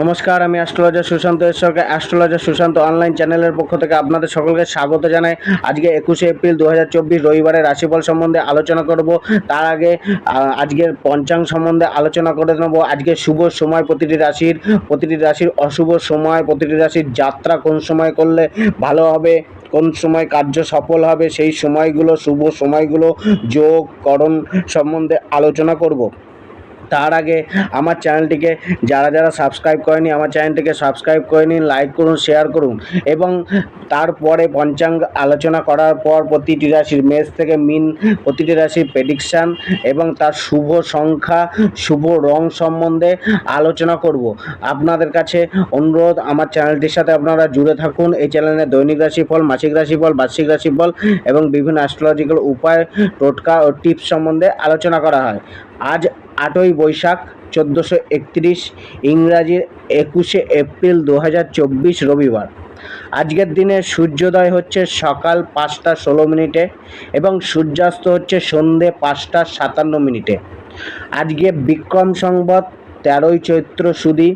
নমস্কার, আমি অ্যাস্ট্রোলজার সুশান্ত ঈশ্বরকে, অ্যাস্ট্রোলজার সুশান্ত অনলাইন চ্যানেলের পক্ষ থেকে আপনাদের সকলকে স্বাগত জানাই। আজকে একুশে এপ্রিল দু হাজার চব্বিশ রবিবারের রাশিফল সম্বন্ধে আলোচনা করব। তার আগে আজকের পঞ্চাঙ্গ সম্বন্ধে আলোচনা করে নেব। আজকে শুভ সময় প্রতিটি রাশির প্রতিটি রাশির অশুভ সময়, প্রতিটি রাশির যাত্রা কোন সময় করলে ভালো হবে, কোন সময় কার্য সফল হবে, সেই সময়গুলো, শুভ সময়গুলো যোগ, করণ সম্বন্ধে আলোচনা করব। তার আগে আমার চ্যানেলটিকে যারা যারা সাবস্ক্রাইব করেনি, আমার চ্যানেলটিকে সাবস্ক্রাইব করে নিন লাইক করুন শেয়ার করুন এবং তারপরে পঞ্চাঙ্গ আলোচনা করার পর প্রতিটি রাশির মেষ থেকে মিন, প্রতিটি রাশির প্রেডিকশান এবং তার শুভ সংখ্যা, শুভ রং সম্বন্ধে আলোচনা করব। আপনাদের কাছে অনুরোধ, আমার চ্যানেলটির সাথে আপনারা জুড়ে থাকুন। এই চ্যানেলে দৈনিক রাশিফল, মাসিক রাশিফল, বার্ষিক রাশিফল এবং বিভিন্ন অ্যাস্ট্রোলজিক্যাল উপায়, টোটকা ও টিপস সম্বন্ধে আলোচনা করা হয়। আজ আটই বৈশাখ চোদ্দোশো একত্রিশ ইংরাজির একুশে এপ্রিল দু হাজার চব্বিশ রবিবার। আজকের দিনে সূর্যোদয় হচ্ছে সকাল পাঁচটা ষোলো মিনিটে এবং সূর্যাস্ত হচ্ছে সন্ধে পাঁচটা সাতান্ন মিনিটে। আজকে বিক্রম সংবাদ তেরোই চৈত্র সুদি।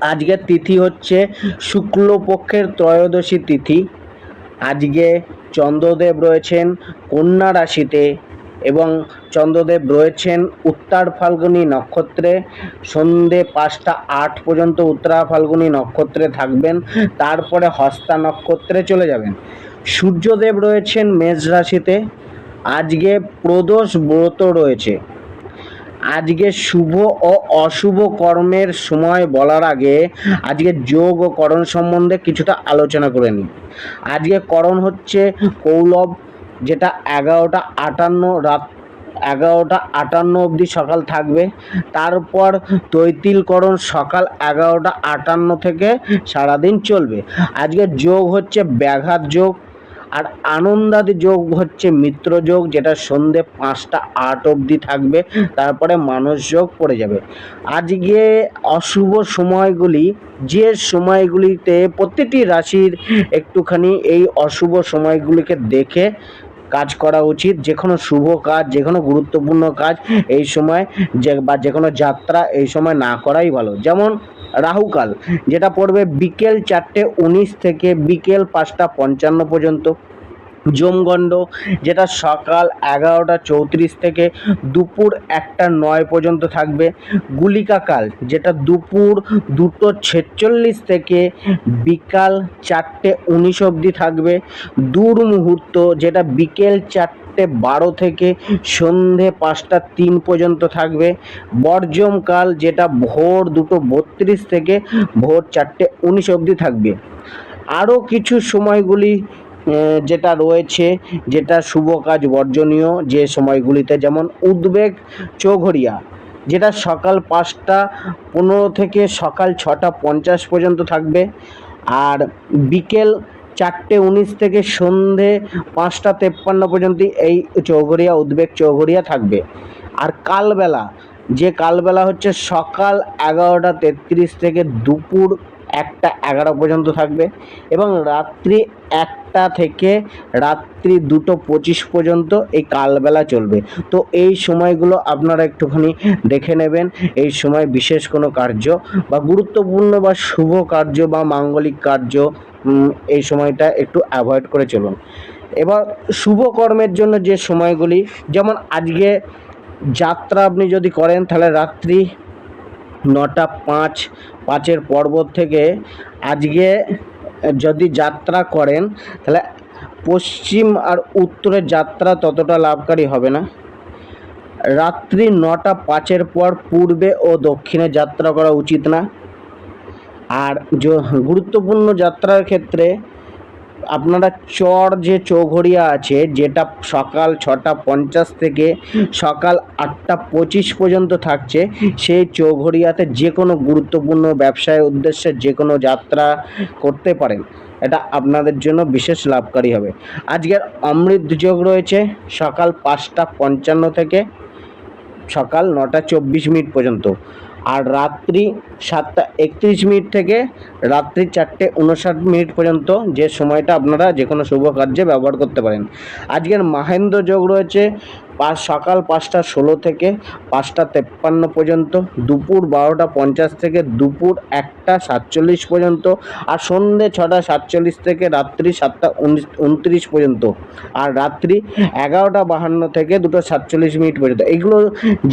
আজকের তিথি হচ্ছে শুক্লপক্ষের ত্রয়োদশী তিথি। আজকে চন্দ্রদেব রয়েছেন কন্যা রাশিতে এবং চন্দ্রদেব রয়েছেন উত্তর ফাল্গুনী নক্ষত্রে। সন্ধে পাঁচটা আট পর্যন্ত উত্তরা ফাল্গুনী নক্ষত্রে থাকবেন, তারপরে হস্তা নক্ষত্রে চলে যাবেন। সূর্যদেব রয়েছেন মেষ রাশিতে, আজকে প্রদোষ ব্রত রয়েছে। আজকে শুভ ও অশুভ কর্মের সময় বলার আগে আজকে যোগ ও করণ সম্বন্ধে কিছুটা আলোচনা করে নিই। আজকে করণ হচ্ছে কৌলভ যেটা এগারোটা আটান্ন রাত, এগারোটা আটান্ন অবধি সকাল থাকবে। তারপর তৈতিলকরণ সকাল এগারোটা আটান্ন থেকে সারাদিন চলবে। আজকে যোগ হচ্ছে ব্যাঘাত যোগ, আর আনন্দাদি যোগ হচ্ছে মিত্র যোগ, যেটা সন্ধে পাঁচটা আট অবধি থাকবে, তারপরে মানস যোগ পড়ে যাবে। আজকে অশুভ সময়গুলি, যে সময়গুলিতে প্রতিটি রাশির একটুখানি এই অশুভ সময়গুলিকে দেখে কাজ করা উচিত, যে কোনো শুভ কাজ, যে কোনো গুরুত্বপূর্ণ কাজ এই সময় যে, বা যে কোনো যাত্রা এই সময় না করাই ভালো। যেমন রাহুকাল, যেটা পড়বে বিকেল চারটে উনিশ থেকে বিকেল পাঁচটা পঞ্চান্ন পর্যন্ত। জমগণ্ড যেটা সকাল এগারোটা চৌত্রিশ থেকে দুপুর একটা নয় পর্যন্ত থাকবে। গুলিকাকাল যেটা দুপুর দুটো ছেচল্লিশ থেকে বিকাল চারটে উনিশ অবধি থাকবে। দূর মুহূর্ত, যেটা বিকেল চারটে বারো থেকে সন্ধে পাঁচটা তিন পর্যন্ত থাকবে। বর্জমকাল যেটা ভোর দুটো বত্রিশ থেকে ভোর চারটে উনিশ অবধি থাকবে। আরও কিছু সময়গুলি যেটা রয়েছে, যেটা শুভ কাজ বর্জনীয় যে সময়গুলিতে, যেমন উদ্বেগ চৌঘরিয়া যেটা সকাল পাঁচটা পনেরো থেকে সকাল ছটা পঞ্চাশ পর্যন্ত থাকবে, আর বিকেল চারটে উনিশ থেকে সন্ধে পাঁচটা তেপ্পান্ন পর্যন্ত এই চৌঘরিয়া উদ্বেগ চৌঘরিয়া থাকবে। আর কালবেলা, যে কালবেলা হচ্ছে সকাল এগারোটা তেত্রিশ থেকে দুপুর একটা এগারো পর্যন্ত থাকবে এবং রাত্রি একটা থেকে রাত্রি দুটো পঁচিশ পর্যন্ত এই কালবেলা চলবে। তো এই সময়গুলো আপনারা একটুখানি দেখে নেবেন, এই সময় বিশেষ কোনো কার্য বা গুরুত্বপূর্ণ বা শুভ কার্য বা মাঙ্গলিক কার্য এই সময়টা একটু অ্যাভয়েড করে চলুন। এবার শুভ কর্মের জন্য যে সময়গুলি, যেমন আজকে যাত্রা আপনি যদি করেন, তাহলে রাত্রি নটা পাঁচ পাঁচের পর্বত থেকে আজকে যদি যাত্রা করেন, তাহলে পশ্চিম আর উত্তরের যাত্রা ততটা লাভকারী হবে না। রাত্রি নটা পাঁচের পর পূর্বে ও দক্ষিণে যাত্রা করা উচিত না। আর গুরুত্বপূর্ণ যাত্রার ক্ষেত্রে আপনারা চর যে চৌঘড়িয়া আছে, যেটা সকাল ছটা পঞ্চাশ থেকে সকাল আটটা পঁচিশ পর্যন্ত থাকছে, সেই চৌঘড়িয়াতে যে কোনো গুরুত্বপূর্ণ ব্যবসায় উদ্দেশ্যে যে কোনো যাত্রা করতে পারেন। এটা আপনাদের জন্য বিশেষ লাভকারী হবে। আজকের অমৃত যোগ রয়েছে সকাল পাঁচটা পঞ্চান্ন থেকে সকাল নটা চব্বিশ মিনিট পর্যন্ত। আর রাত্রি সাতটা একত্রিশ মিনিট থেকে রাত্রি চারটে উনষাট মিনিট পর্যন্ত যে সময়টা আপনারা যে কোনো শুভ কার্যে ব্যবহার করতে পারেন। আজকের মাহেন্দ্র যোগ রয়েছে পাঁচ সকাল পাঁচটা ষোলো থেকে পাঁচটা তেপ্পান্ন পর্যন্ত, দুপুর বারোটা পঞ্চাশ থেকে দুপুর একটা সাতচল্লিশ পর্যন্ত আর সন্ধ্যে ছটা সাতচল্লিশ থেকে রাত্রি সাতটা উনত্রিশ পর্যন্ত আর রাত্রি এগারোটা বাহান্ন থেকে দুটো সাতচল্লিশ মিনিট পর্যন্ত। এগুলো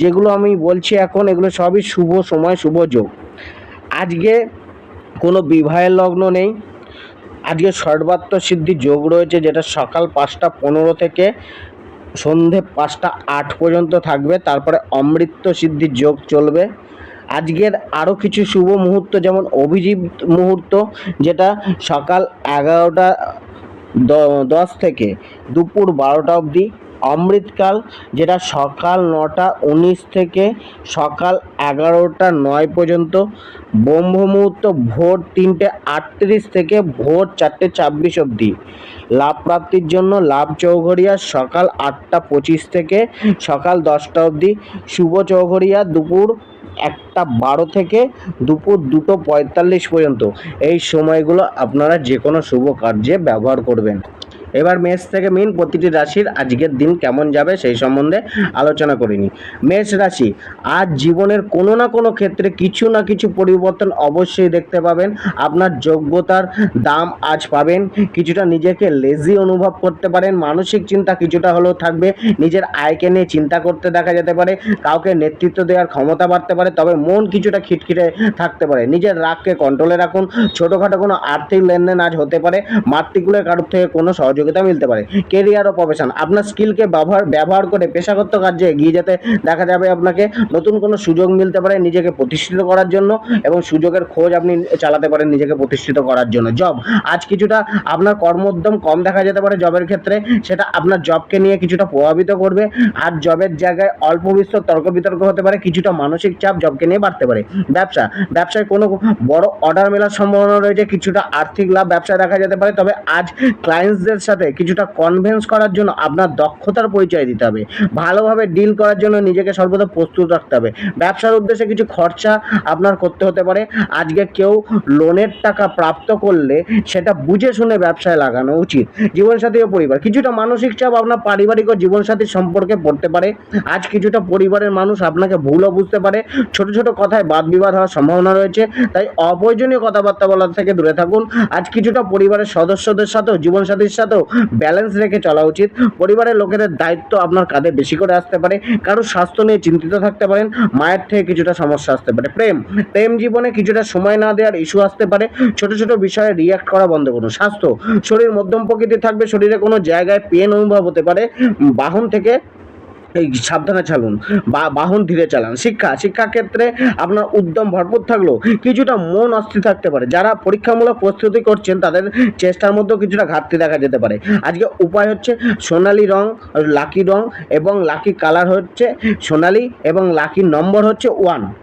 যেগুলো আমি বলছি এখন, এগুলো সবই শুভ সময়, শুভ যোগ। আজকে কোনো বিবাহের লগ্ন নেই। আজকে সর্বাত্ম সিদ্ধি যোগ রয়েছে যেটা সকাল পাঁচটা পনেরো থেকে সন্ধে পাঁচটা আট পর্যন্ত থাকবে, তারপরে অমৃত সিদ্ধির যোগ চলবে। আজকের আরও কিছু শুভ মুহূর্ত, যেমন অভিজিৎ মুহূর্ত, যেটা সকাল এগারোটা দশ থেকে দুপুর বারোটা অবধি। অমৃতকাল, যেটা সকাল নটা উনিশ থেকে সকাল এগারোটা নয় পর্যন্ত। ব্রহ্ম মুহূর্ত ভোর তিনটে আটত্রিশ থেকে ভোর চারটে ছাব্বিশ অবধি। লাভ প্রাপ্তির জন্য লাভ চৌঘরিয়া সকাল আটটা পঁচিশ থেকে সকাল দশটা অবধি। শুভ চৌঘরিয়া দুপুর একটা বারো থেকে দুপুর দুটো পঁয়তাল্লিশ পর্যন্ত। এই সময়গুলো আপনারা যে কোনো শুভ কার্যে ব্যবহার করবেন। এবার মেষ থেকে মিন প্রতিটি রাশির আজকের দিন কেমন যাবে সেই সম্বন্ধে আলোচনা করিনি। মেষ রাশি, আজ জীবনের কোনো না কোনো ক্ষেত্রে কিছু না কিছু পরিবর্তন অবশ্যই দেখতে পাবেন। আপনার যোগ্যতার দাম আজ পাবেন, কিছুটা নিজেকে লেজি অনুভব করতে পারেন, মানসিক চিন্তা কিছুটা হলেও থাকবে, নিজের আয়কে নিয়ে চিন্তা করতে দেখা যেতে পারে, কাউকে নেতৃত্ব দেওয়ার ক্ষমতা বাড়তে পারে, তবে মন কিছুটা খিটখিটে থাকতে পারে। নিজের রাগকে কন্ট্রোলে রাখুন, ছোটোখাটো কোনো আর্থিক লেনদেন আজ হতে পারে, মাতৃকুলের কারোর থেকে কোনো সহযোগিতা মিলতে পারে। কেরিয়ার ও প্রফেশন আপনার স্কিলকে ব্যবহার ব্যবহার করে পেশাগত কার্যে এগিয়ে যেতে দেখা যাবে আপনাকে নতুন কোনো সুযোগ মিলতে পারে নিজেকে প্রতিষ্ঠিত করার জন্য এবং সুযোগের খোঁজ আপনি চালাতে পারেন নিজেকে প্রতিষ্ঠিত করার জন্য। জব আজ কিছুটা আপনার কর্মোদ্যম কম দেখা যেতে পারে জবের ক্ষেত্রে, সেটা আপনার জবকে নিয়ে কিছুটা প্রভাবিত করবে। আর জবের জায়গায় অল্প বিস্তর তর্ক বিতর্ক হতে পারে, কিছুটা মানসিক চাপ জবকে নিয়ে বাড়তে পারে। ব্যবসা, ব্যবসায় কোনো বড় অর্ডার মেলার সম্ভাবনা রয়েছে, কিছুটা আর্থিক লাভ ব্যবসায় দেখা যেতে পারে, তবে আজ ক্লায়েন্টসদের সাথে কিছুটা কনভেন্স করার জন্য আপনার দক্ষতার পরিচয় দিতে হবে। ভালোভাবে ডিল করার জন্য নিজেকে সর্বদা প্রস্তুত রাখতে হবে। ব্যবসার উদ্দেশ্যে কিছু খরচা আপনার করতে হতে পারে। আজকে কেউ লোনের টাকা প্রাপ্ত করলে সেটা বুঝে শুনে ব্যবসায় লাগানো উচিত। জীবনসাথী ও পরিবার, কিছুটা মানসিক চাপ আপনার পারিবারিক ও জীবনসাথীর সম্পর্কে পড়তে পারে। আজ কিছুটা পরিবারের মানুষ আপনাকে ভুলও বুঝতে পারে। ছোট ছোট কথায় বাদ বিবাদ হওয়ার সম্ভাবনা রয়েছে। তাই অপ্রয়োজনীয় কথাবার্তা বলার থেকে দূরে থাকুন। আজ কিছুটা পরিবারের সদস্যদের সাথেও জীবনসাথীর সাথেও ব্যালেন্স রেখে চলা উচিত। পরিবারের লোকেদের দায়িত্ব আপনার কাঁধে বেশি করে আসতে পারে। কারোর স্বাস্থ্য নিয়ে চিন্তিত থাকতে পারেন। মায়ের থেকে কিছুটা সমস্যা আসতে পারে। প্রেম প্রেম জীবনে কিছুটা সময় না দেওয়ার ইস্যু আসতে পারে। ছোট ছোট বিষয়ে রিয়াক্ট করা বন্ধ করুন। স্বাস্থ্য, শরীর মধ্যম প্রকৃতি থাকবে। শরীরে কোনো জায়গায় পেন অনুভব হতে পারে। বাহন থেকে সাবধানে চালুন। বা, বাহন ধীরে চালান। শিক্ষা, শিক্ষাক্ষেত্রে আপনার উদ্যম ভরপুর থাকলেও কিছুটা মন অস্থির থাকতে পারে। যারা পরীক্ষামূলক প্রস্তুতি করছেন, তাদের চেষ্টার মধ্যেও কিছুটা ঘাটতি দেখা যেতে পারে। আজকে উপায় হচ্ছে সোনালি রং, লাকি রং এবং লাকি কালার হচ্ছে সোনালি এবং লাকি নম্বর হচ্ছে ওয়ান।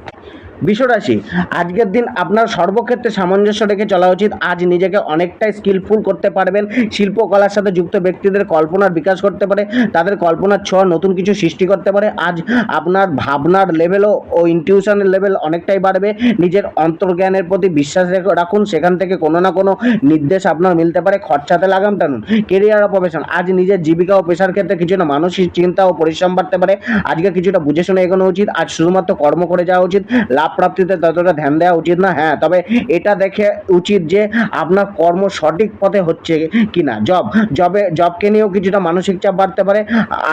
বিশ্বরাশি। আজকের দিন আপনার সর্বক্ষেত্রে সামঞ্জস্য রেখে চলা উচিত। আজ নিজেকে অনেকটাই স্কিলফুল করতে পারবেন। শিল্পকলার সাথে যুক্ত ব্যক্তিদের কল্পনার বিকাশ করতে পারে। তাদের কল্পনার ছোঁয়া নতুন কিছু সৃষ্টি করতে পারে। আজ আপনার ভাবনার লেভেলও ও ইনটিউশনের লেভেল অনেকটাই বাড়বে। নিজের অন্তর্জ্ঞানের প্রতি বিশ্বাস রেখে- রাখুন। সেখান থেকে কোনো না কোনো নির্দেশ আপনার মিলতে পারে। খরচাতে লাগাম টানুন। কেরিয়ার ও প্রফেশন আজ নিজের জীবিকা ও পেশার ক্ষেত্রে কিছুটা মানসিক চিন্তা ও পরিশ্রম বাড়তে পারে। আজকে কিছুটা বুঝে শুনে এগোনো উচিত। আজ শুধুমাত্র কর্ম করে যাওয়া উচিত। লাভ প্রাপ্তিতে ততটা ধ্যান দেওয়া উচিত না। হ্যাঁ তবে এটা দেখে উচিত যে আপনার কর্ম সঠিক পথে হচ্ছে কি না জব জবে জবকে নিয়েও কিছুটা মানসিক চাপ বাড়তে পারে।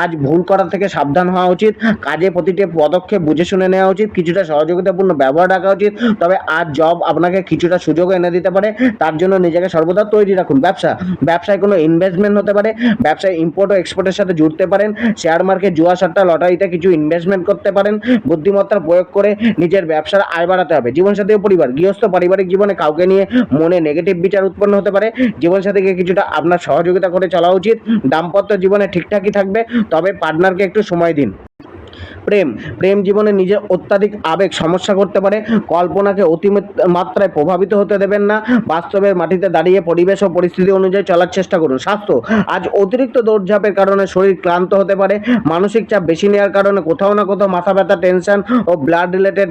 আজ ভুল করা থেকে সাবধান হওয়া উচিত। কাজে প্রতিটি পদক্ষেপ বুঝে শুনে নেওয়া উচিত। কিছুটা সহযোগিতাপূর্ণ ব্যবহার রাখা উচিত। তবে আজ জব আপনাকে কিছুটা সুযোগ এনে দিতে পারে। তার জন্য নিজেকে সর্বদা তৈরি রাখুন। ব্যবসা, ব্যবসায় কোনো ইনভেস্টমেন্ট হতে পারে। ব্যবসায় ইম্পোর্ট ও এক্সপোর্টের সাথে জুড়তে পারেন। শেয়ার মার্কেট জুয়া সাট্টা, লটারিতে কিছু ইনভেস্টমেন্ট করতে পারেন। বুদ্ধিমত্তার প্রয়োগ করে নিজের ব্যবসার আয় বাড়াতে হবে। জীবনসাথী ও পরিবার, গৃহস্থ পারিবারিক জীবনে কাউকে নিয়ে মনে নেগেটিভ বিচার উৎপন্ন হতে পারে। জীবনসাথীকে কিছুটা আপনার সহযোগিতা করে চলা উচিত। দাম্পত্য জীবনে ঠিকঠাকই থাকবে। তবে পার্টনারকে একটু সময় দিন। প্রেম। প্রেম জীবনে নিজের অত্যাধিক আবেগ সমস্যা করতে পারে। কল্পনাকে অতি মাত্রায় প্রভাবিত হতে দেবেন না। বাস্তবের মাটিতে দাঁড়িয়ে পরিবেশ ও পরিস্থিতি অনুযায়ী চলার চেষ্টা করুন। স্বাস্থ্য, আজ অতিরিক্ত দৌড়ঝাঁপের কারণে শরীর ক্লান্ত হতে পারে। মানসিক চাপ বেশি নেওয়ার কারণে কোথাও না কোথাও মাথা ব্যথা টেনশন ও ব্লাড রিলেটেড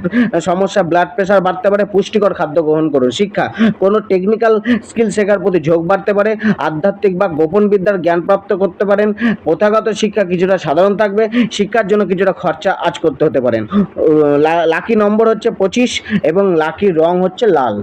সমস্যা ব্লাড প্রেশার বাড়তে পারে। পুষ্টিকর খাদ্য গ্রহণ করুন। শিক্ষা, কোনো টেকনিক্যাল স্কিল শেখার প্রতি ঝোঁক বাড়তে পারে। আধ্যাত্মিক বা গোপন বিদ্যার জ্ঞান প্রাপ্ত করতে পারেন। প্রথাগত শিক্ষা কিছুটা সাধারণ থাকবে। শিক্ষার জন্য কিছুটা খরচা আজ করতে হতে পারেন। লাকি নম্বর হচ্ছে পঁচিশ এবং লাকি রং হচ্ছে লাল।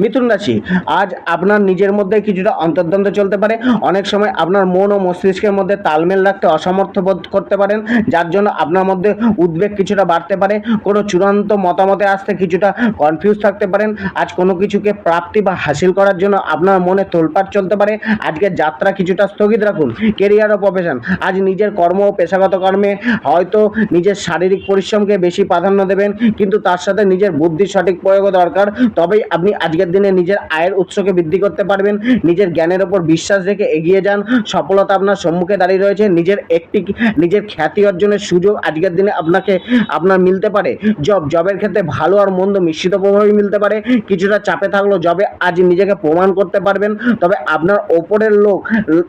মিথুন রাশি, আজ আপনার নিজের মধ্যে কিছুটা অন্তর্দ্বন্দ্ব চলতে পারে। অনেক সময় আপনার মন ও মস্তিষ্কের মধ্যে তালমেল রাখতে অসমর্থ বোধ করতে পারেন, যার জন্য আপনার মধ্যে উদ্বেগ কিছুটা বাড়তে পারে। কোনো চূড়ান্ত মতামতে আসতে কিছুটা কনফিউজ থাকতে পারেন। আজ কোনো কিছুকে প্রাপ্তি বা হাসিল করার জন্য আপনার মনে তোলপাড় চলতে পারে। আজকের যাত্রা কিছুটা স্থগিত রাখুন। কেরিয়ার ও প্রফেশন আজ নিজের কর্ম ও পেশাগত কর্মে হয়তো নিজের শারীরিক পরিশ্রমকে বেশি প্রাধান্য দেবেন, কিন্তু তার সাথে নিজের বুদ্ধির সঠিক প্রয়োগও দরকার। তবেই আপনি আজকের দিনে নিজের আয়ের উৎসকে বৃদ্ধি করতে পারবেন। নিজের জ্ঞানের ওপর বিশ্বাস রেখে এগিয়ে যান। সফলতা আপনার সম্মুখে দাঁড়িয়ে রয়েছে। নিজের একটি নিজের খ্যাতি অর্জনের সুযোগ আজকের দিনে আপনাকে, আপনার মিলতে পারে। জব জবের ক্ষেত্রে ভালো আর মন্দ মিশ্রিত প্রভাবই মিলতে পারে। কিছুটা চাপে থাকলেও জবে আজ নিজেকে প্রমাণ করতে পারবেন। তবে আপনার ওপরের লোক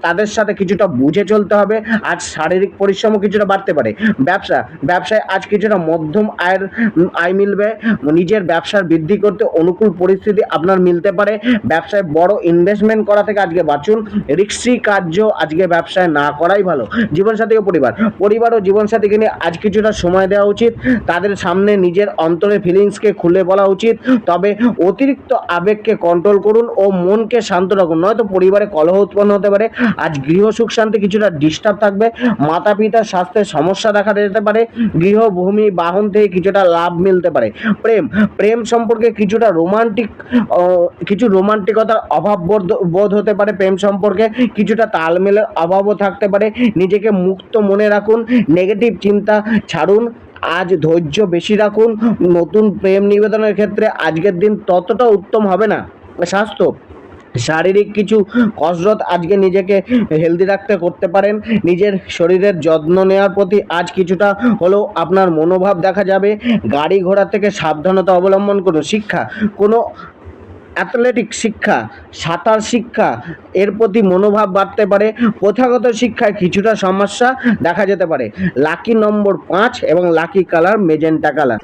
তাদের সাথে কিছুটা বুঝে চলতে হবে। আজ শারীরিক পরিশ্রমও কিছুটা বাড়তে পারে। ব্যবসা, ব্যবসায় আজ কিছুটা মধ্যম আয়ের, আয় মিলবে। নিজের ব্যবসার বৃদ্ধি করতে অনুকূল পরিস্থিতি আপনার মিলতে পারে। ব্যবসায় বড় ইনভেস্টমেন্ট করা থেকে আজকে বাঁচুন। রিক্সি কার্য আজকে ব্যবসায় না করাই ভালো। জীবনসাথী ও পরিবার। পরিবার ও জীবনসাথীকে নিয়ে আজ কিছুটা সময় দেওয়া উচিত। তাদের সামনে নিজের অন্তরের ফিলিংসকে খুলে বলা উচিত। তবে অতিরিক্ত আবেগকে কন্ট্রোল করুন ও মনকে শান্ত রাখুন। নয়তো পরিবারে কলহ উৎপন্ন হতে পারে। আজ গৃহ সুখ শান্তি কিছুটা ডিস্টার্ব থাকবে। মাতা পিতার স্বাস্থ্যের সমস্যা দেখা যেতে পারে। গৃহভূমি, বাহন থেকে কিছুটা লাভ মিলতে পারে। প্রেম। প্রেম সম্পর্কে কিছুটা রোমান্টিক কিছু রোমান্টিকতার অভাব বোধ- বোধ হতে পারে প্রেম সম্পর্কে, কিছুটা তালমেলের অভাবও থাকতে পারে। নিজেকে মুক্ত মনে রাখুন নেগেটিভ চিন্তা ছাড়ুন, আজ ধৈর্য বেশি রাখুন, নতুন প্রেম নিবেদনের ক্ষেত্রে আজকের দিন ততটা উত্তম হবে না। স্বাস্থ্য, শারীরিক কিছু কসরত আজকে নিজেকে হেলদি রাখতে করতে পারেন। নিজের শরীরের যত্ন নেওয়ার প্রতি আজ কিছুটা হলেও আপনার মনোভাব দেখা যাবে। গাড়ি ঘোড়া থেকে সাবধানতা অবলম্বন করুন। শিক্ষা, কোনো অ্যাথলেটিক শিক্ষা, সাঁতার শিক্ষা, এর প্রতি মনোভাব বাড়তে পারে, প্রথাগত শিক্ষায় কিছুটা সমস্যা দেখা যেতে পারে। লাকি নম্বর পাঁচ এবং লাকি কালার মেজেন্টা কালার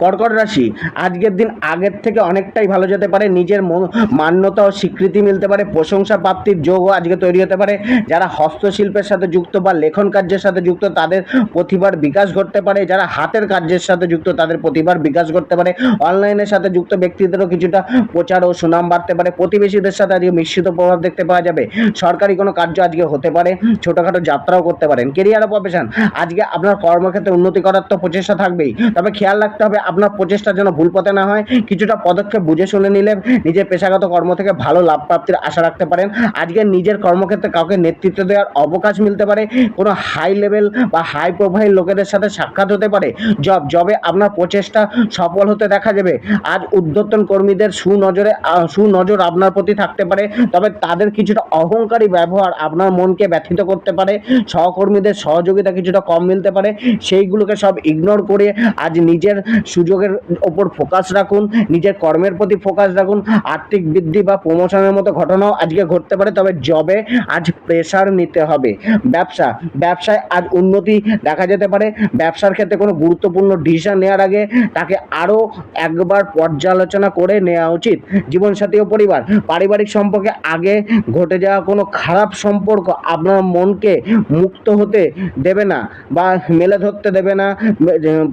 কর্কট রাশি, আজকের দিন আগের থেকে অনেকটাই ভালো যেতে পারে, নিজের মন- মান্যতা ও স্বীকৃতি মিলতে পারে, প্রশংসা প্রাপ্তির যোগও আজকে তৈরি হতে পারে। যারা হস্তশিল্পের সাথে যুক্ত বা লেখন কার্যের সাথে যুক্ত, তাদের প্রতিভার বিকাশ ঘটতে পারে। যারা হাতের কার্যের সাথে যুক্ত, তাদের প্রতিভার বিকাশ ঘটতে পারে। অনলাইনের সাথে যুক্ত ব্যক্তিদেরও কিছুটা প্রচার ও সুনাম বাড়তে পারে। প্রতিবেশীদের সাথে আজকে মিশ্রিত প্রভাব দেখতে পাওয়া যাবে। সরকারি কোনো কার্য আজকে হতে পারে, ছোটোখাটো যাত্রাও করতে পারেন। কেরিয়ার প্রফেশন আজকে আপনার কর্মক্ষেত্রে উন্নতি করার তো প্রচেষ্টা থাকবেই। তবে খেয়াল রাখতে হবে আপনার প্রচেষ্টা যেন ভুল পথে না হয়, কিছুটা পদক্ষেপ বুঝে শুনে নিলে নিজের পেশাগত কর্ম থেকে ভালো লাভ প্রাপ্তির আশা রাখতে পারেন। আজকে নিজের কর্মক্ষেত্রে কাউকে নেতৃত্ব দেওয়ার অবকাশ মিলতে পারে, কোনো হাই লেভেল বা হাই প্রোফাইল লোকেদের সাথে সাক্ষাৎ হতে পারে। জব জবে আপনার প্রচেষ্টা সফল হতে দেখা যাবে। আজ উদ্যোতন কর্মীদের সুনজরে সুনজর আপনার প্রতি থাকতে পারে, তবে তাদের কিছুটা অহংকারী ব্যবহার আপনার মনকে ব্যথিত করতে পারে। সহকর্মীদের সহযোগিতা কিছুটা কম মিলতে পারে। সেইগুলোকে সব ইগনোর করে আজ নিজের সুযোগের ওপর ফোকাস রাখুন, নিজের কর্মের প্রতি ফোকাস রাখুন, আর্থিক বৃদ্ধি বা প্রমোশনের মতো ঘটনাও আজকে ঘটতে পারে, তবে জবে আজ প্রেশার নিতে হবে। ব্যবসা, ব্যবসায় আজ উন্নতি দেখা যেতে পারে, ব্যবসার ক্ষেত্রে কোনো গুরুত্বপূর্ণ ডিসিশন নেওয়ার আগে তাকে আরও একবার পর্যালোচনা করে নেওয়া উচিত। জীবনসাথী ও পরিবার, পারিবারিক সম্পর্কে আগে ঘটে যাওয়া কোনো খারাপ সম্পর্ক আপনার মনকে মুক্ত হতে দেবে না বা মেলে ধরতে দেবে না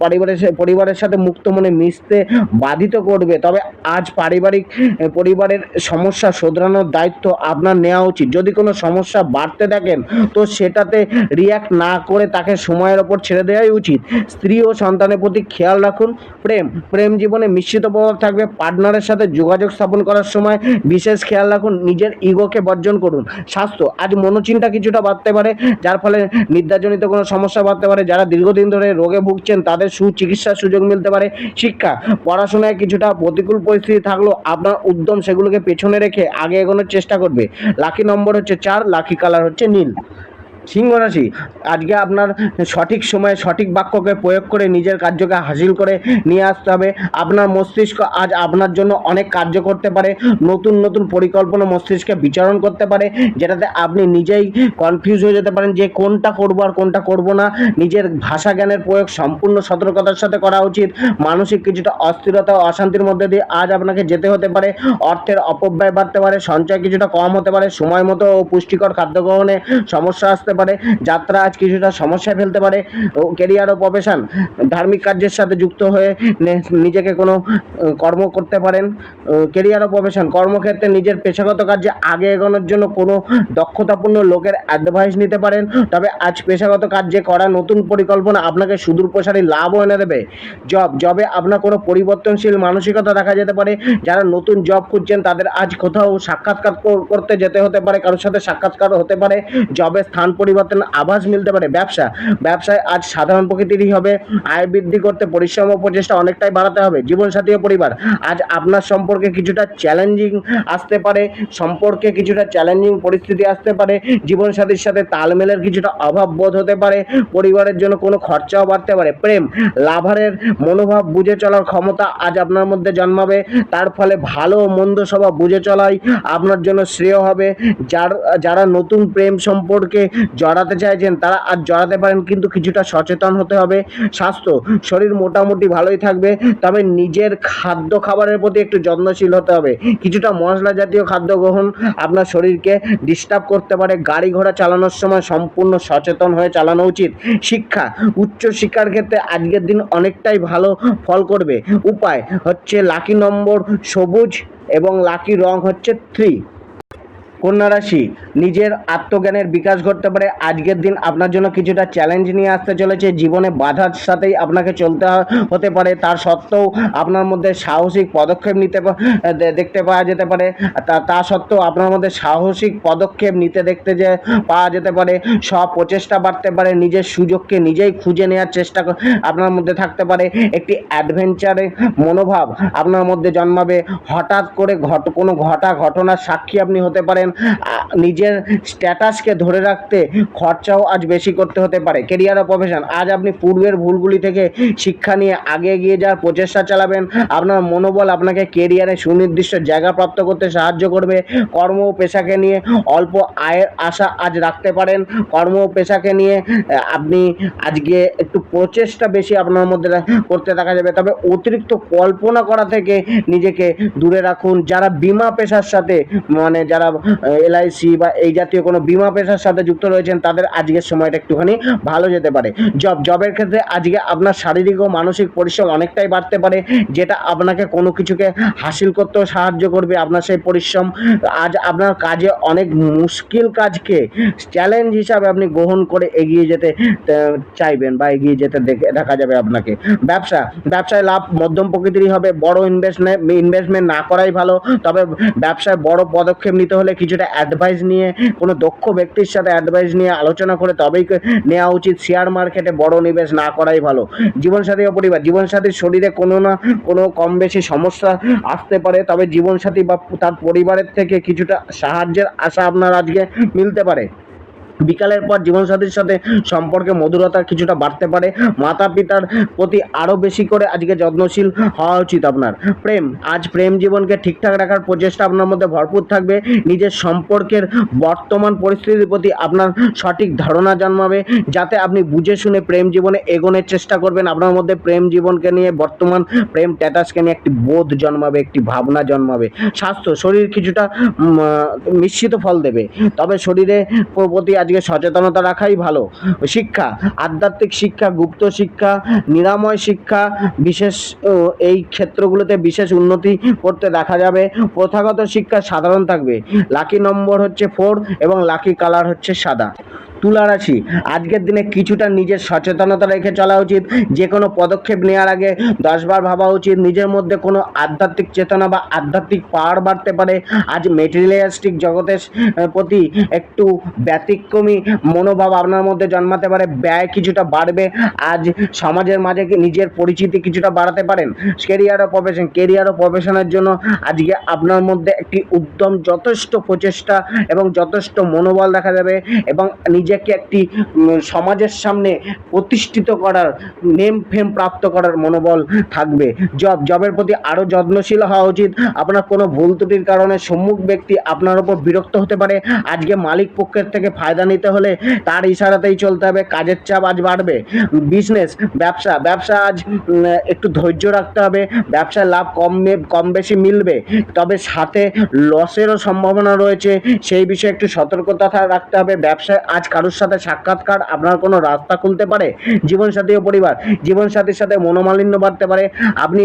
পরিবারের পরিবারের সাথে মুক্ত মনে মিশতে বাধিত করবে। তবে আজ পারিবারিক পরিবারের সমস্যা শোধরানোর দায়িত্ব আপনার নেওয়া উচিত। যদি কোনো সমস্যা বাড়তে দেখেন, তো সেটাতে রিয়াক্ট না করে তাকে সময়ের ওপর ছেড়ে দেওয়াই উচিত। স্ত্রী ও সন্তানের প্রতি খেয়াল রাখুন। প্রেম প্রেম জীবনে মিশ্রিত প্রভাব থাকবে। পার্টনারের সাথে যোগাযোগ স্থাপন করার সময় বিশেষ খেয়াল রাখুন। নিজের ইগোকে বর্জন করুন। স্বাস্থ্য, আজ মনোচিন্তা কিছুটা বাড়তে পারে, যার ফলে নিদ্রাজনিত কোনো সমস্যা বাড়তে পারে। যারা দীর্ঘদিন ধরে রোগে ভুগছেন, তাদের সুচিকিৎসার সুযোগ মিলতে পারে। শিক্ষা। পড়াশোনায় কিছুটা প্রতিকূল পরিস্থিতি থাকলেও আপনার উদ্যম সেগুলোকে পেছনে রেখে আগে এগোনোর চেষ্টা করবে। লাকি নম্বর হচ্ছে চার, লাকি কালার হচ্ছে নীল। সিংহ রাশি, আজকে আপনার সঠিক সময়ে সঠিক বাক্যকে প্রয়োগ করে নিজের কার্যকে হাসিল করে নিয়ে আসতে হবে। আপনার মস্তিষ্ক আজ আপনার জন্য অনেক কার্য করতে পারে, নতুন নতুন পরিকল্পনা মস্তিষ্কে বিচারণ করতে পারে, যেটাতে আপনি নিজেই কনফিউজ হয়ে যেতে পারেন যে কোনটা করব আর কোনটা করব না। নিজের ভাষা জ্ঞানের প্রয়োগ, সম্পূর্ণ সতর্কতার সাথে করা উচিত। মানসিক কিছুটা অস্থিরতা ও অশান্তির মধ্যে দিয়ে আজ আপনাকে যেতে হতে পারে। অর্থের অপব্যয় বাড়তে পারে, সঞ্চয় কিছুটা কম হতে পারে। সময় মতো ও পুষ্টিকর খাদ্য গ্রহণে সমস্যা আসতে পারে, যাত্রা আজ কিছুটা সমস্যায় ফেলতে পারে কেরিয়ার ও প্রফেশন ধার্মিক কার্যের সাথে যুক্ত হয়ে নিজেকে কোনো কর্ম করতে পারেন কেরিয়ার ও প্রফেশন কর্মক্ষেত্রে নিজের পেশাগত কাজে আগে এগোনোর জন্য কোনো দক্ষতাপূর্ণ লোকের অ্যাডভাইস নিতে পারেন, তবে আজ পেশাগত কার্যে করা নতুন পরিকল্পনা আপনাকে সুদূর প্রসারী লাভও এনে দেবে। জব জবে আপনার কোনো পরিবর্তনশীল মানসিকতা দেখা যেতে পারে, যারা নতুন জব খুঁজছেন তাদের আজ কোথাও সাক্ষাৎকার করতে যেতে হতে পারে, কারোর সাথে সাক্ষাৎকার হতে পারে জবে স্থান পরিবর্তন আভাস মিলতে পারে ব্যবসা। ব্যবসায় আজ সাধারণ প্রকৃতিরই হবে। আয় বৃদ্ধি করতে পরিশ্রম ও প্রচেষ্টা অনেকটাই বাড়াতে হবে। জীবনসাথী ও পরিবার, আজ আপনার সম্পর্কে কিছুটা চ্যালেঞ্জিং আসতে পারে। সম্পর্কে কিছুটা চ্যালেঞ্জিং পরিস্থিতি আসতে পারে। জীবনসাথীর সাথে তালমেলের কিছুটা অভাব বোধ হতে পারে। পরিবারের জন্য কোনো খরচাও বাড়তে পারে। প্রেম, লাভারের মনোভাব বুঝে চলার ক্ষমতা আজ আপনার মধ্যে জন্মাবে। তার ফলে ভালো মন্দ স্বভাব বুঝে চলাই আপনার জন্য শ্রেয় হবে। যার, যারা নতুন প্রেম সম্পর্কে জড়াতে চাইছেন, তারা আজ জড়াতে পারেন, কিন্তু কিছুটা সচেতন হতে হবে। স্বাস্থ্য, শরীর মোটামুটি ভালোই থাকবে, তবে নিজের খাদ্য খাবারের প্রতি একটু যত্নশীল হতে হবে। কিছুটা মশলা জাতীয় খাদ্য গ্রহণ আপনার শরীরকে ডিস্টার্ব করতে পারে। গাড়ি ঘোড়া চালানোর সময় সম্পূর্ণ সচেতন হয়ে চালানো উচিত। শিক্ষা, উচ্চ শিক্ষার ক্ষেত্রে আজকের দিন অনেকটাই ভালো ফল করবে। উপায় হচ্ছে লাকি নম্বর সবুজ এবং লাকি রং হচ্ছে থ্রি কন্যা রাশি, নিজের আত্মজ্ঞানের বিকাশ ঘটতে পারে। আজকের দিন আপনার জন্য কিছুটা চ্যালেঞ্জ নিয়ে আসতে চলেছে। জীবনে বাধার সাথেই আপনাকে চলতে হতে পারে। তার সত্ত্বেও আপনার মধ্যে সাহসিক পদক্ষেপ নিতে দেখতে পাওয়া যেতে পারে। তা সত্ত্বেও আপনার মধ্যে সাহসিক পদক্ষেপ নিতে দেখতে যে পাওয়া যেতে পারে। সব প্রচেষ্টা বাড়তে পারে। নিজের সুযোগকে নিজেই খুঁজে নেওয়ার চেষ্টা আপনার মধ্যে থাকতে পারে। একটি অ্যাডভেঞ্চারে মনোভাব আপনার মধ্যে জন্মাবে। হঠাৎ করে ঘট কোনো ঘটা ঘটনার সাক্ষী আপনি হতে পারেন। আ, নিজের স্ট্যাটাসকে ধরে রাখতে খরচাও আজ বেশি করতে হতে পারে। কেরিয়ার ও প্রফেশন আজ আপনি পূর্বের ভুলগুলি থেকে শিক্ষা নিয়ে আগে এগিয়ে যাওয়ার প্রচেষ্টা চালাবেন। আপনার মনোবল আপনাকে কেরিয়ারে সুনির্দিষ্ট জায়গা প্রাপ্ত করতে সাহায্য করবে। কর্ম ও পেশাকে নিয়ে অল্প আয়ের আশা আজ রাখতে পারেন। কর্ম ও পেশাকে নিয়ে আপনি আজকে একটু প্রচেষ্টা বেশি আপনার মধ্যে করতে দেখা যাবে। তবে অতিরিক্ত কল্পনা করা থেকে নিজেকে দূরে রাখুন। যারা বিমা পেশার সাথে মানে যারা এলআইসি বা এই জাতীয় কোনো বিমা পেশার সাথে যুক্ত রয়েছেন, তাদের আজকের সময়টা একটুখানি ভালো যেতে পারে। জব, জবের ক্ষেত্রে আজকে আপনার শারীরিক ও মানসিক পরিশ্রম অনেকটাই বাড়তে পারে, যেটা আপনাকে কোনো কিছুকে হাসিল করতেও সাহায্য করবে। আপনার সেই পরিশ্রম, আজ আপনার কাজে অনেক মুশকিল কাজকে চ্যালেঞ্জ হিসাবে আপনি গ্রহণ করে এগিয়ে যেতে চাইবেন বা এগিয়ে যেতে দেখে, দেখা যাবে আপনাকে। ব্যবসা, ব্যবসায় লাভ মধ্যম প্রকৃতিরই হবে। বড় ইনভেস্টমেন্ট ইনভেস্টমেন্ট না করাই ভালো। তবে ব্যবসায় বড় পদক্ষেপ নিতে হলে কিছুটা অ্যাডভাইস নিয়ে, কোনো দক্ষ ব্যক্তির সাথে অ্যাডভাইস নিয়ে আলোচনা করে তবেই নেওয়া উচিত। শেয়ার মার্কেটে বড় নিবেশ না করাই ভালো। জীবনসাথী পরিবার জীবনসাথীর শরীরে কোনো না কোনো কম বেশি সমস্যা আসতে পারে, তবে জীবনসাথী বা তার পরিবারের থেকে কিছুটা সাহায্যের আশা আপনার আজকে মিলতে পারে। বিকালের পর জীবনসাথীর সাথে সম্পর্কে মধুরতা কিছুটা বাড়তে পারে। মাতা পিতার প্রতি আরও বেশি করে আজকে যত্নশীল হওয়া উচিত আপনার। প্রেম, আজ প্রেম জীবনকে ঠিকঠাক রাখার প্রচেষ্টা আপনার মধ্যে ভরপুর থাকবে। নিজের সম্পর্কের বর্তমান পরিস্থিতির প্রতি আপনার সঠিক ধারণা জন্মাবে, যাতে আপনি বুঝে শুনে প্রেম জীবনে এগোনোর চেষ্টা করবেন। আপনার মধ্যে প্রেম জীবনকে নিয়ে বর্তমান প্রেম স্ট্যাটাসকে নিয়ে একটি বোধ জন্মাবে, একটি ভাবনা জন্মাবে। স্বাস্থ্য, শরীর কিছুটা মিশ্রিত ফল দেবে। তবে শরীরে প্রতি আজকে সচেতনতা রাখাই ভালো। শিক্ষা, আধ্যাত্মিক শিক্ষা, গুপ্ত শিক্ষা, নিরাময় শিক্ষা, বিশেষ এই ক্ষেত্রগুলোতে বিশেষ উন্নতি করতে দেখা যাবে। প্রথাগত শিক্ষা সাধারণ থাকবে। লাকি নম্বর হচ্ছে ফোর এবং লাকি কালার হচ্ছে সাদা। তুলা রাশি। আজকের দিনে কিছুটা নিজের সচেতনতা রেখে চলা উচিত। যে কোনো পদক্ষেপ নেওয়ার আগে দশবার ভাবা উচিত। নিজের মধ্যে কোনো আধ্যাত্মিক চেতনা বা আধ্যাত্মিক পাওয়ার বাড়তে পারে। আজ মেটেরিয়ালিস্টিক জগতের প্রতি একটু ব্যতিক্রমী মনোভাব আপনার মধ্যে জন্মাতে পারে। ব্যয় কিছুটা বাড়বে। আজ সমাজের মাঝে নিজের পরিচিতি কিছুটা বাড়াতে পারেন? কেরিয়ার ও প্রফেশন। কেরিয়ার ও প্রফেশনের জন্য আজকে আপনার মধ্যে একটি উদ্যম, যথেষ্ট প্রচেষ্টা এবং যথেষ্ট মনোবল দেখা যাবে এবং নিজের নিজেকে একটি সমাজের সামনে প্রতিষ্ঠিত করার, নেম ফেম প্রাপ্ত করার মনোবল থাকবে। জব, জবের প্রতি আরও যত্নশীল হওয়া উচিত। আপনার কোনো ভুল ত্রুটির কারণে সম্মুখ ব্যক্তি আপনার উপর বিরক্ত হতে পারে। আজকে মালিক পক্ষের থেকে ফায়দা নিতে হলে তার ইশারাতেই চলতে হবে। কাজের চাপ আজ বাড়বে। বিজনেস, ব্যবসা ব্যবসা আজ একটু ধৈর্য রাখতে হবে। ব্যবসায় লাভ কম কম বেশি মিলবে। তবে সাথে লসেরও সম্ভাবনা রয়েছে। সেই বিষয়ে একটু সতর্কতা রাখতে হবে। ব্যবসায় আজ কারোর সাথে সাক্ষাৎকার, আপনার কোনো রাস্তা খুলতে পারে? জীবনসাথী ও পরিবার, জীবনসাথীর সাথে মনোমালিন্য বাড়তে পারে। আপনি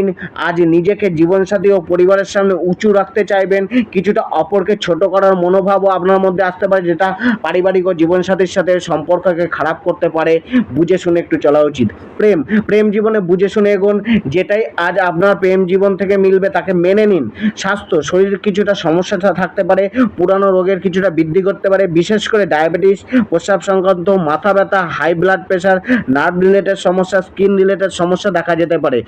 আজ নিজেকে জীবনসাথী ও পরিবারের সামনে উঁচু রাখতে চাইবেন। কিছুটা অপরকে ছোট করার মনোভাবও আপনার মধ্যে আসতে পারে, যেটা পারিবারিক ও জীবনসাথীর সাথে সম্পর্ককে খারাপ করতে পারে। বুঝে শুনে একটু চলা উচিত। প্রেম প্রেম জীবনে বুঝে শুনে এগোন। যেটাই আজ আপনার প্রেম জীবন থেকে মিলবে, তাকে মেনে নিন। স্বাস্থ্য, শরীরের কিছুটা সমস্যা থাকতে পারে। পুরানো রোগের কিছুটা বৃদ্ধি করতে পারে। বিশেষ করে ডায়াবেটিস প্রস্রাব সংক্রান্ত মাথা ব্যথা high blood pressure nerve related সমস্যা স্কিন রিলেটেড সমস্যা দেখা যেতে পারে।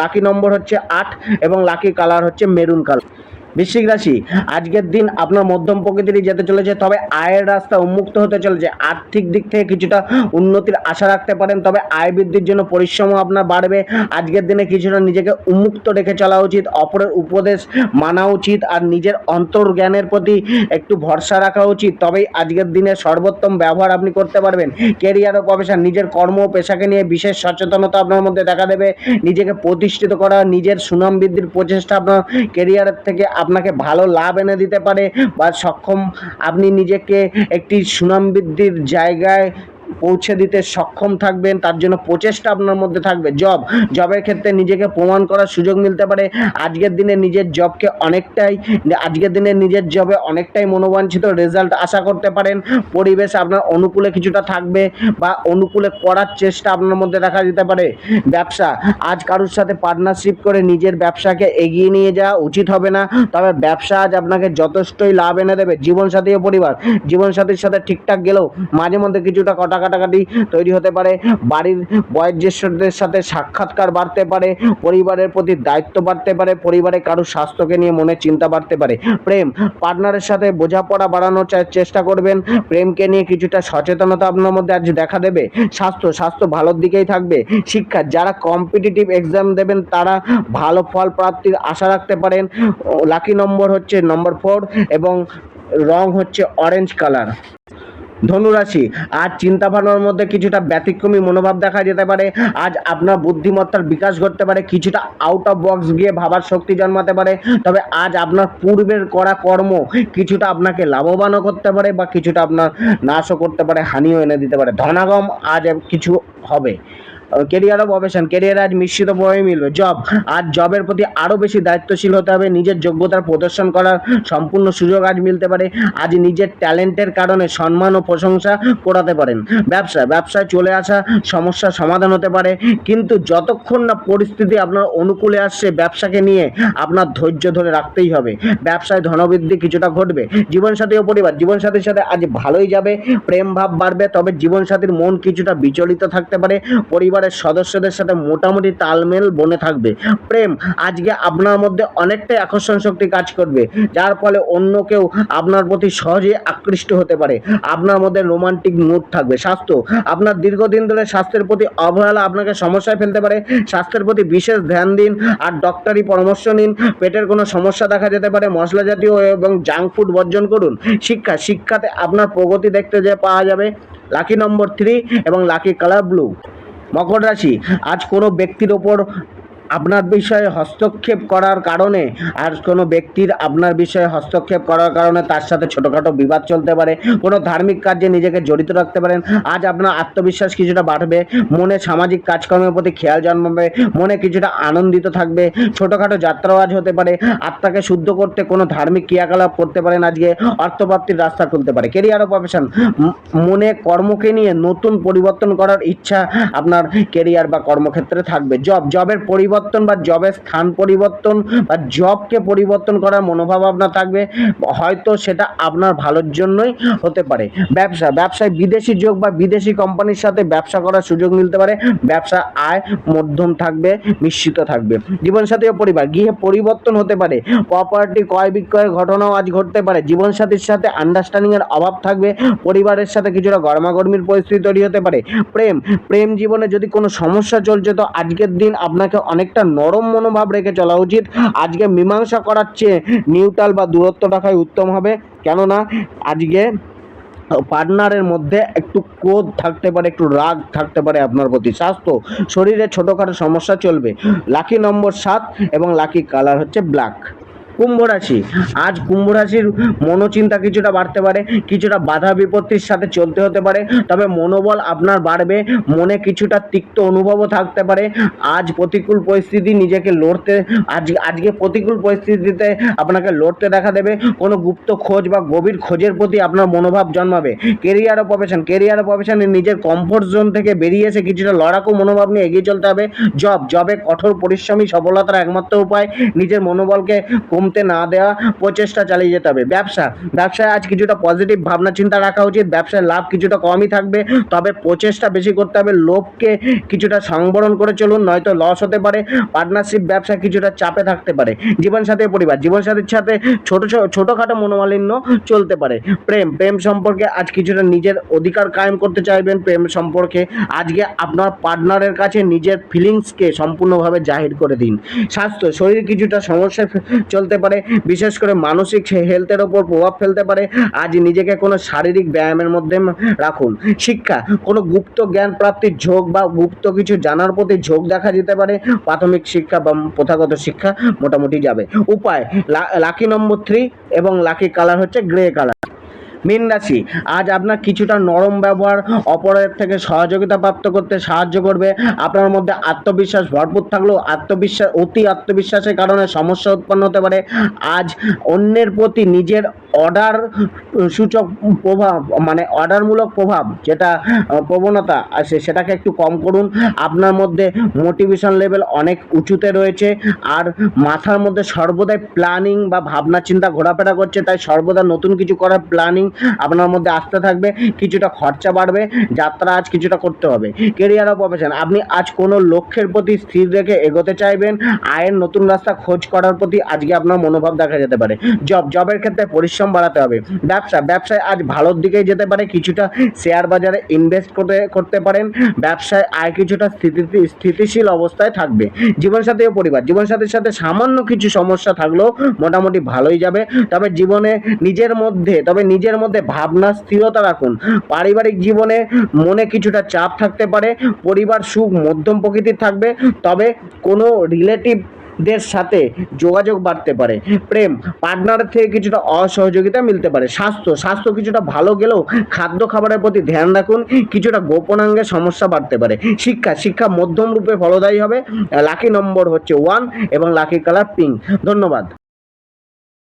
লাকি নম্বর হচ্ছে আট এবং লাকি কালার হচ্ছে মেরুন কালার বৃশ্চিক রাশি, আজকের দিন আপনার মধ্যম প্রকৃতিরই যেতে চলেছে, তবে আয়ের রাস্তা উন্মুক্ত হতে চলেছে। আর্থিক দিক থেকে কিছুটা উন্নতির আশা রাখতে পারেন, তবে আয় বৃদ্ধির জন্য পরিশ্রমও আপনার বাড়বে। আজকের দিনে কিছুটা নিজেকে উন্মুক্ত রেখে চলা উচিত, অপরের উপদেশ মানা উচিত, আর নিজের অন্তর্জ্ঞানের প্রতি একটু ভরসা রাখা উচিত। তবেই আজকের দিনে সর্বোত্তম ব্যবহার আপনি করতে পারবেন। কেরিয়ার ও প্রফেশন নিজের কর্ম ও পেশাকে নিয়ে বিশেষ সচেতনতা আপনার মধ্যে দেখা দেবে। নিজেকে প্রতিষ্ঠিত করা, নিজের সুনাম বৃদ্ধির প্রচেষ্টা আপনার কেরিয়ারের থেকে আপনাকে ভালো লাভ এনে দিতে পারে বা সক্ষম আপনি নিজেকে একটি সুনাম বৃদ্ধির জায়গায় পৌঁছে দিতে সক্ষম থাকবেন, তার জন্য প্রচেষ্টা আপনার মধ্যে থাকবে। জব জবের ক্ষেত্রে নিজেকে প্রমাণ করার সুযোগ মিলতে পারে। আজকের দিনে নিজের জবকে অনেকটাই, আজকের দিনে নিজের জবে অনেকটাই মনোবাঞ্ছিত রেজাল্ট আশা করতে পারেন। পরিবেশ আপনার অনুকূলে কিছুটা থাকবে বা অনুকূলে করার চেষ্টা আপনার মধ্যে দেখা যেতে পারে। ব্যবসা, আজ কারোর সাথে পার্টনারশিপ করে নিজের ব্যবসাকে এগিয়ে নিয়ে যাওয়া উচিত হবে না। তবে ব্যবসা আজ আপনাকে যথেষ্টই লাভ এনে দেবে। জীবনসাথী ও পরিবার, জীবনসাথীর সাথে ঠিকঠাক গেলেও মাঝে মধ্যে কিছুটা কটা কাটাকাটি তৈরি হতে পারে। বাড়ির বয়োজ্যেষ্ঠদের সাথে সাক্ষাৎকার বাড়তে পারে, পরিবারের প্রতি দায়িত্ব বাড়তে পারে, পরিবারে কারোর স্বাস্থ্যকে নিয়ে মনে চিন্তা বাড়তে পারে। প্রেম, পার্টনারের সাথে বোঝাপড়া বাড়ানোর চেষ্টা করবেন। প্রেমকে নিয়ে কিছুটা সচেতনতা আপনার মধ্যে আজ দেখা দেবে। স্বাস্থ্য স্বাস্থ্য ভালোর দিকেই থাকবে। শিক্ষা, যারা কম্পিটিটিভ এক্সাম দেবেন, তারা ভালো ফল প্রাপ্তির আশা রাখতে পারেন। লাকি নম্বর হচ্ছে নম্বর ফোর এবং রং হচ্ছে অরেঞ্জ কালার ধনুরাশি। আজ চিন্তা ভাবনার মধ্যে কিছুটা ব্যতিক্রমী মনোভাব দেখা যেতে পারে। আজ আপনার বুদ্ধিমত্তার বিকাশ ঘটতে পারে, কিছুটা আউট অফ বক্স গিয়ে ভাবার শক্তি জন্মাতে পারে। তবে আজ আপনার পূর্বের করা কর্ম কিছুটা আপনাকে লাভবানও করতে পারে বা কিছুটা আপনার নাশও করতে পারে, হানিও এনে দিতে পারে। ধনাগম আজ কিছু হবে। কেরিয়ার অফ অপেশন কেরিয়ার আজ মিশ্রিত প্রভাবে মিলবে। জব আজ জবের প্রতি আরও বেশি দায়িত্বশীল হতে হবে। নিজের যোগ্যতার প্রদর্শন করার সম্পূর্ণ সুযোগ আজ মিলতে পারে। আজ নিজের ট্যালেন্টের কারণে সম্মান ও প্রশংসা করাতে পারেন। ব্যবসা, ব্যবসায় চলে আসা সমস্যার সমাধান হতে পারে। কিন্তু যতক্ষণ না পরিস্থিতি আপনার অনুকূলে আসছে, ব্যবসাকে নিয়ে আপনার ধৈর্য ধরে রাখতেই হবে। ব্যবসায় ধনবৃদ্ধি কিছুটা ঘটবে। জীবনসাথী ও পরিবার, জীবনসাথীর সাথে আজ ভালোই যাবে। প্রেম ভাব বাড়বে, তবে জীবনসাথীর মন কিছুটা বিচলিত থাকতে পারে। পরিবারের সদস্যদের সাথে মোটামুটি তালমেল বনে থাকবে। প্রেম আজকে আপনার মধ্যে অনেকটাই আকর্ষণ শক্তি কাজ করবে। যার ফলে অন্য কেউ আপনার প্রতি সহজে আকৃষ্ট হতে পারে। আপনার মধ্যে রোমান্টিক মুড থাকবে। স্বাস্থ্য, আপনার দীর্ঘদিন ধরে স্বাস্থ্যের প্রতি অবহেলা আপনাকে সমস্যায় ফেলতে পারে। স্বাস্থ্যের প্রতি বিশেষ ধ্যান দিন আর ডক্টরি পরামর্শ নিন। পেটের কোনো সমস্যা দেখা যেতে পারে, মশলা জাতীয় এবং জাঙ্ক ফুড বর্জন করুন। শিক্ষা, শিক্ষাতে আপনার প্রগতি দেখতে যে পাওয়া যাবে। লাকি নম্বর থ্রি এবং লাকি কালার ব্লু মকর রাশি। আজ কোনো ব্যক্তির ওপর আপনার বিষয়ে হস্তক্ষেপ করার কারণে আর কোনো ব্যক্তির আপনার বিষয়ে হস্তক্ষেপ করার কারণে তার সাথে ছোটোখাটো বিবাদ চলতে পারে, কোনো ধার্মিক কাজে নিজেকে জড়িত রাখতে পারেন। আজ আপনার আত্মবিশ্বাস কিছুটা বাড়বে, মনে সামাজিক কাজকর্মের প্রতি খেয়াল জন্মাবে, মনে কিছুটা আনন্দিত থাকবে, ছোটোখাটো যাত্রাও আজ হতে পারে, আত্মাকে শুদ্ধ করতে কোনো ধার্মিক ক্রিয়াকলাপ করতে পারেন আজকে, অর্থপ্রাপ্তির রাস্তা খুলতে পারে। কেরিয়ার ও প্রফেশন মনে কর্মকে নিয়ে নতুন পরিবর্তন করার ইচ্ছা আপনার কেরিয়ার বা কর্মক্ষেত্রে থাকবে। জব জবের পরিবর্তন পরিবর্তন বা জবের স্থান পরিবর্তন বা জবকে পরিবর্তন করার মনোভাব আপনার থাকবে, হয়তো সেটা আপনার ভালোর জন্যই হতে পারে। ব্যবসা, ব্যবসায় বিদেশি যোগ বা বিদেশি কোম্পানির সাথে ব্যবসা করার সুযোগ মিলতে পারে ব্যবসা আয় মধ্যম থাকবে মিশ্রিত থাকবে। জীবনসাথী ও পরিবার, গৃহে পরিবর্তন হতে পারে প্রপার্টি ক্রয় বিক্রয়ের ঘটনাও আজ ঘটতে পারে, জীবনসাথীর সাথে আন্ডারস্ট্যান্ডিংয়ের অভাব থাকবে, পরিবারের সাথে কিছুটা গরমাগরমির পরিস্থিতি তৈরি হতে পারে। প্রেম প্রেম জীবনে যদি কোনো সমস্যা চলছে, তো আজকের দিন আপনাকে অনেকটা নরম মনোভাব রেখে চলা উচিত। আজকে মীমাংসা করার চেয়ে নিউট্রাল বা দূরত্ব রাখাই উত্তম হবে। কেননা, আজকে পার্টনারের মধ্যে একটু ক্রোধ থাকতে পারে, একটু রাগ থাকতে পারে আপনার প্রতি। স্বাস্থ্য, শরীরে ছোটোখাটো সমস্যা চলবে। লাকি নম্বর সাত এবং লাকি কালার হচ্ছে ব্ল্যাক। কুম্ভ রাশি। আজ কুম্ভ রাশির মনোচিন্তা কিছুটা বাড়তে পারে, কিছুটা বাধা বিপত্তির সাথে চলতে হতে পারে, তবে মনোবল আপনার বাড়বে, মনে কিছুটা তিক্ত অনুভবও থাকতে পারে। আজ প্রতিকূল পরিস্থিতি নিজেকে লড়তে, আজ, আজকে প্রতিকূল পরিস্থিতিতে আপনাকে লড়তে দেখা দেবে। কোনো গুপ্ত খোঁজ বা গভীর খোঁজের প্রতি আপনার মনোভাব জন্মাবে। কেরিয়ার ও প্রফেশন কেরিয়ার ও প্রফেশনে নিজের কমফোর্ট জোন থেকে বেরিয়ে এসে কিছুটা লড়াকু মনোভাব নিয়ে এগিয়ে চলতে হবে। জব জবে কঠোর পরিশ্রমী সফলতার একমাত্র উপায়। নিজের মনোবলকে কমতে না দেওয়া প্রচেষ্টা চালিয়ে যেতে হবে। ব্যবসা, ব্যবসায় আজ কিছুটা পজিটিভ ভাবনা চিন্তা রাখা উচিত, ব্যবসায় লাভ কিছুটা কমই থাকবে, তবে প্রচেষ্টা বেশি করতে হবে, লোভকে কিছুটা সংবরণ করে চলুন, নয়তো লস হতে পারে পার্টনারশিপ ব্যবসা কিছুটা চাপে থাকতে পারে, জীবনসাথী পরিবার, জীবনসাথীর সাথে ছোট ছোটোখাটো মনোমালিন্য চলতে পারে, প্রেম প্রেম সম্পর্কে আজ কিছুটা নিজের অধিকার কায়েম করতে চাইবেন, প্রেম সম্পর্কে আজকে আপনার পার্টনারের কাছে নিজের ফিলিংসকে সম্পূর্ণভাবে জাহির করে দিন, স্বাস্থ্য, শরীর কিছুটা সমস্যা চলতে পারে, বিশেষ করে মানসিক হেলথের ওপর প্রভাব ফেলতে পারে। আজ নিজেকে কোনো শারীরিক ব্যায়ামের মধ্যে রাখুন। শিক্ষা, কোনো গুপ্ত জ্ঞান প্রাপ্তির ঝোঁক বা গুপ্ত কিছু জানার প্রতি ঝোঁক দেখা যেতে পারে। প্রাথমিক শিক্ষা বা প্রথাগত শিক্ষা মোটামুটি যাবে। উপায় লাকি নম্বর থ্রি এবং লাকি কালার হচ্ছে গ্রে কালার মীন রাশি, আজ আপনার কিছুটা নরম ব্যবহার অপরের থেকে সহযোগিতা প্রাপ্ত করতে সাহায্য করবে। আপনার মধ্যে আত্মবিশ্বাস ভরপুর থাকলেও আত্মবিশ্বাস, অতি আত্মবিশ্বাসের কারণে সমস্যা উৎপন্ন হতে পারে। আজ অন্যের প্রতি নিজের অর্ডার সূচক প্রভাব মানে অর্ডারমূলক প্রভাব, যেটা প্রবণতা আছে সেটাকে একটু কম করুন। আপনার মধ্যে মোটিভেশন লেভেল অনেক উঁচুতে রয়েছে, আর মাথার মধ্যে সর্বদাই প্ল্যানিং বা ভাবনা চিন্তা ঘোরাফেরা করছে, তাই সর্বদা নতুন কিছু করার প্ল্যানিং আপনার মধ্যে আসতে থাকবে, কিছুটা খরচা বাড়বে, যাত্রা আজ কিছুটা করতে হবে। কেরিয়ার ও প্রফেশন আপনি আজ কোনো লক্ষ্যের প্রতি স্থির রেখে এগোতে চাইবেন, আয়ের নতুন রাস্তা খোঁজ করার প্রতি আজকে আপনার মনোভাব দেখা যেতে পারে। জব জবের ক্ষেত্রে পরিশ্রম বাড়াতে হবে। ব্যবসা, ব্যবসায় আজ ভালোর দিকেই যেতে পারে, কিছুটা শেয়ার বাজারে ইনভেস্ট করতে করতে পারেন। ব্যবসায় আয় কিছুটা স্থিতি, স্থিতিশীল অবস্থায় থাকবে। জীবনসাথী ও পরিবার, জীবনসাথীর সাথে সামান্য কিছু সমস্যা থাকলেও মোটামুটি ভালোই যাবে। তবে জীবনে নিজের মধ্যে, তবে নিজের মধ্যে ভাবনা স্থিরতা রাখুন। পারিবারিক জীবনে মনে কিছুটা চাপ থাকতে পারে, পরিবার সুখ, মধ্যম প্রকৃতির থাকবে, তবে কোনো রিলেটিভ দের সাথে যোগাযোগ বাড়তে পারে। প্রেম, পার্টনারের থেকে কিছুটা অসহযোগিতা মিলতে পারে। স্বাস্থ্য স্বাস্থ্য কিছুটা ভালো গেলেও খাদ্য খাবারের প্রতি ধ্যান রাখুন, কিছুটা গোপনাঙ্গে সমস্যা বাড়তে পারে। শিক্ষা শিক্ষা মধ্যম রূপে ফলদায়ী হবে। লাকি নম্বর হচ্ছে ওয়ান এবং লাকি কালার পিঙ্ক ধন্যবাদ।